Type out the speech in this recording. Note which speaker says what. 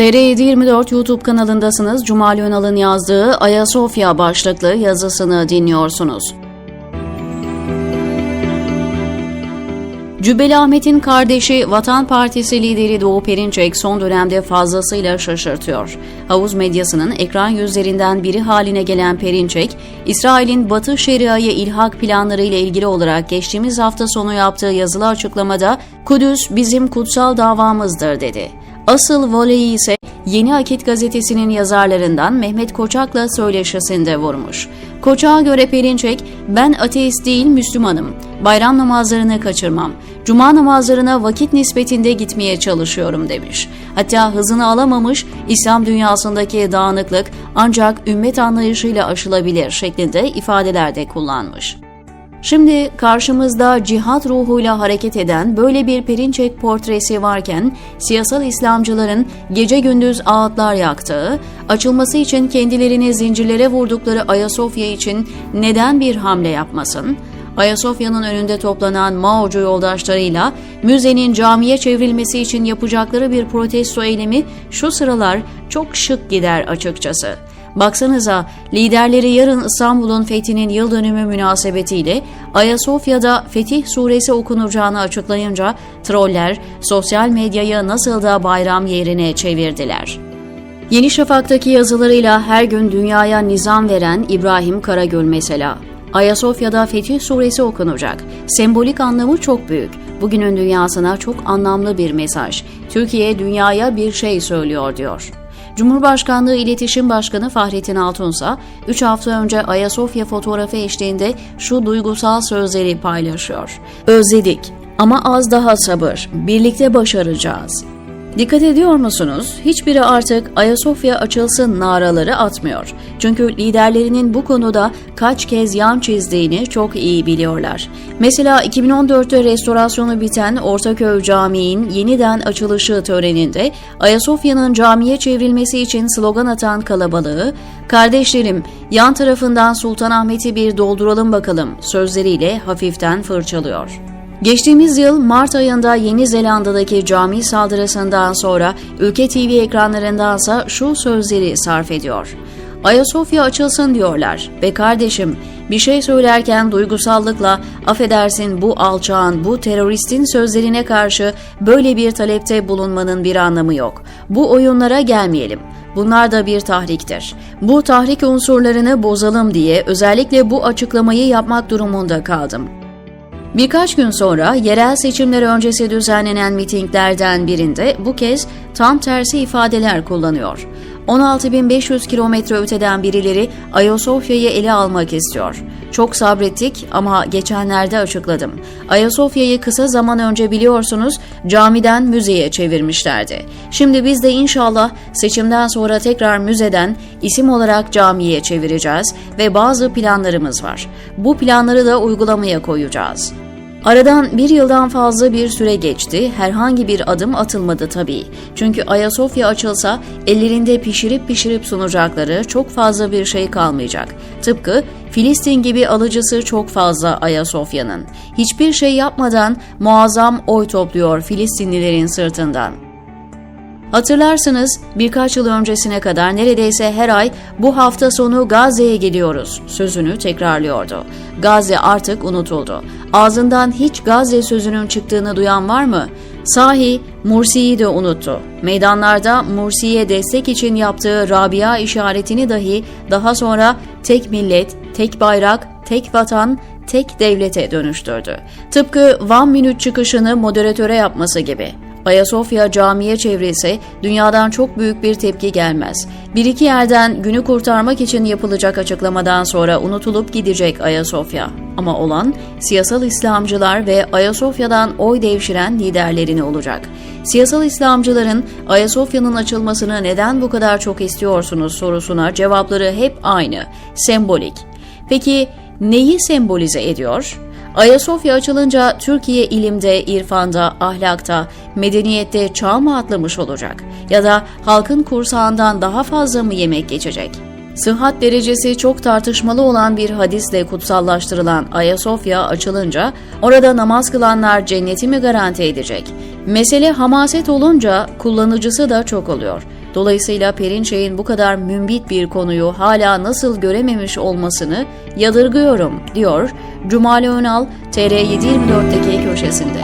Speaker 1: TR724 YouTube kanalındasınız. Cumali Önal'ın yazdığı Ayasofya başlıklı yazısını dinliyorsunuz. Cübbeli Ahmet'in kardeşi Vatan Partisi lideri Doğu Perinçek son dönemde fazlasıyla şaşırtıyor. Havuz medyasının ekran yüzlerinden biri haline gelen Perinçek, İsrail'in Batı Şeria'ya ilhak planları ile ilgili olarak geçtiğimiz hafta sonu yaptığı yazılı açıklamada Kudüs bizim kutsal davamızdır dedi. Asıl voleyi ise Yeni Akit gazetesinin yazarlarından Mehmet Koçak'la söyleşisinde vurmuş. Koçak'a göre Perinçek, ben ateist değil Müslümanım. Bayram namazlarını kaçırmam. Cuma namazlarına vakit nispetinde gitmeye çalışıyorum demiş. Hatta hızını alamamış, İslam dünyasındaki dağınıklık ancak ümmet anlayışıyla aşılabilir şeklinde ifadeler de kullanmış. Şimdi karşımızda cihat ruhuyla hareket eden böyle bir Perinçek portresi varken siyasal İslamcıların gece gündüz ağıtlar yaktığı, açılması için kendilerini zincirlere vurdukları Ayasofya için neden bir hamle yapmasın? Ayasofya'nın önünde toplanan Mao'cu yoldaşlarıyla müzenin camiye çevrilmesi için yapacakları bir protesto eylemi şu sıralar çok şık gider açıkçası. Baksanıza liderleri yarın İstanbul'un fethinin yıl dönümü münasebetiyle Ayasofya'da Fetih Suresi okunacağını açıklayınca troller sosyal medyayı nasıl da bayram yerine çevirdiler. Yeni Şafak'taki yazılarıyla her gün dünyaya nizam veren İbrahim Karagöl mesela. Ayasofya'da Fetih Suresi okunacak. Sembolik anlamı çok büyük. Bugünün dünyasına çok anlamlı bir mesaj. Türkiye dünyaya bir şey söylüyor diyor. Cumhurbaşkanlığı İletişim Başkanı Fahrettin Altunsa, 3 hafta önce Ayasofya fotoğrafı eşliğinde şu duygusal sözleri paylaşıyor. Özledik ama az daha sabır, birlikte başaracağız. Dikkat ediyor musunuz? Hiçbiri artık Ayasofya açılsın naraları atmıyor. Çünkü liderlerinin bu konuda kaç kez yan çizdiğini çok iyi biliyorlar. Mesela 2014'te restorasyonu biten Ortaköy Camii'nin yeniden açılışı töreninde Ayasofya'nın camiye çevrilmesi için slogan atan kalabalığı, "Kardeşlerim, yan tarafından Sultanahmet'i bir dolduralım bakalım." sözleriyle hafiften fırçalıyor. Geçtiğimiz yıl Mart ayında Yeni Zelanda'daki cami saldırısından sonra ülke TV ekranlarındansa şu sözleri sarf ediyor. Ayasofya açılsın diyorlar ve kardeşim bir şey söylerken duygusallıkla affedersin bu alçağın, bu teröristin sözlerine karşı böyle bir talepte bulunmanın bir anlamı yok. Bu oyunlara gelmeyelim. Bunlar da bir tahriktir. Bu tahrik unsurlarını bozalım diye özellikle bu açıklamayı yapmak durumunda kaldım. Birkaç gün sonra yerel seçimler öncesi düzenlenen mitinglerden birinde bu kez tam tersi ifadeler kullanıyor. 16.500 kilometre öteden birileri Ayasofya'yı ele almak istiyor. Çok sabrettik ama geçenlerde açıkladım. Ayasofya'yı kısa zaman önce biliyorsunuz camiden müzeye çevirmişlerdi. Şimdi biz de inşallah seçimden sonra tekrar müzeden isim olarak camiye çevireceğiz ve bazı planlarımız var. Bu planları da uygulamaya koyacağız. Aradan bir yıldan fazla bir süre geçti, herhangi bir adım atılmadı tabii. Çünkü Ayasofya açılsa ellerinde pişirip pişirip sunacakları çok fazla bir şey kalmayacak. Tıpkı Filistin gibi alıcısı çok fazla Ayasofya'nın. Hiçbir şey yapmadan muazzam oy topluyor Filistinlilerin sırtından. Hatırlarsınız birkaç yıl öncesine kadar neredeyse her ay bu hafta sonu Gazze'ye gidiyoruz sözünü tekrarlıyordu. Gazze artık unutuldu. Ağzından hiç Gazze sözünün çıktığını duyan var mı? Sahi Mursi'yi de unuttu. Meydanlarda Mursi'ye destek için yaptığı Rabia işaretini dahi daha sonra tek millet, tek bayrak, tek vatan, tek devlete dönüştürdü. Tıpkı One Minute çıkışını moderatöre yapması gibi. Ayasofya camiye çevrilse dünyadan çok büyük bir tepki gelmez. Bir iki yerden günü kurtarmak için yapılacak açıklamadan sonra unutulup gidecek Ayasofya. Ama olan siyasal İslamcılar ve Ayasofya'dan oy devşiren liderlerini olacak. Siyasal İslamcıların Ayasofya'nın açılmasını neden bu kadar çok istiyorsunuz sorusuna cevapları hep aynı, sembolik. Peki neyi sembolize ediyor? Ayasofya açılınca Türkiye ilimde, irfanda, ahlakta, medeniyette çağ mı atlamış olacak? Ya da halkın kursağından daha fazla mı yemek geçecek? Sıhhat derecesi çok tartışmalı olan bir hadisle kutsallaştırılan Ayasofya açılınca orada namaz kılanlar cenneti mi garanti edecek? Mesele hamaset olunca kullanıcısı da çok oluyor. Dolayısıyla Perinçek'in bu kadar mümbit bir konuyu hala nasıl görememiş olmasını yadırgıyorum, diyor Cumali Önal TR724'deki köşesinde.